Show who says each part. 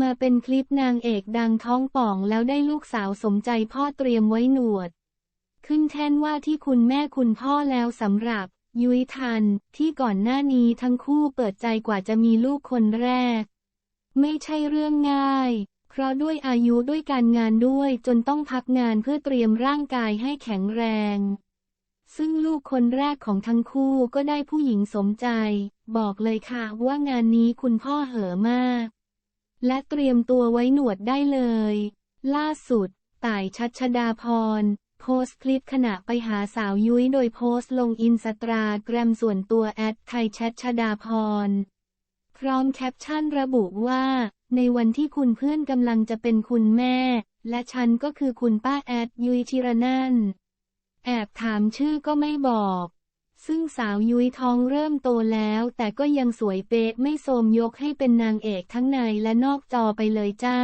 Speaker 1: มาเป็นคลิปนางเอกดังท้องป่องแล้วได้ลูกสาวสมใจพ่อเตรียมไว้หนวด ขึ้นแท่นว่าที่คุณแม่คุณพ่อแล้วสำหรับ ยุ้ยทัน ที่ก่อนหน้านี้ทั้งคู่เปิดใจกว่าจะมีลูกคนแรก ไม่ใช่เรื่องง่าย เพราะด้วยอายุด้วยการงานด้วยจนต้องพักงานเพื่อเตรียมร่างกายให้แข็งแรง ซึ่งลูกคนแรกของทั้งคู่ก็ได้ผู้หญิงสมใจ บอกเลยค่ะว่างานนี้คุณพ่อเห่อะมาก และเตรียมตัวไว้หนวดได้เลย ล่าสุด ต่ายชัชดาพร โพสต์คลิปขณะไปหาสาวยุ้ยโดยโพสต์ลงอินสตาแกรมส่วนตัวแอดไทยชัชดาพร พร้อมแคปชั่นระบุว่า ในวันที่คุณเพื่อนกำลังจะเป็นคุณแม่ และฉันก็คือคุณป้าแอดยุ้ยชิรนันแอบถามชื่อก็ไม่บอก ซึ่งสาวยุ้ยท้องเริ่มโตแล้ว แต่ก็ยังสวยเป๊ะไม่โทมยกให้เป็นนางเอกทั้งในและนอกจอไปเลยจ้า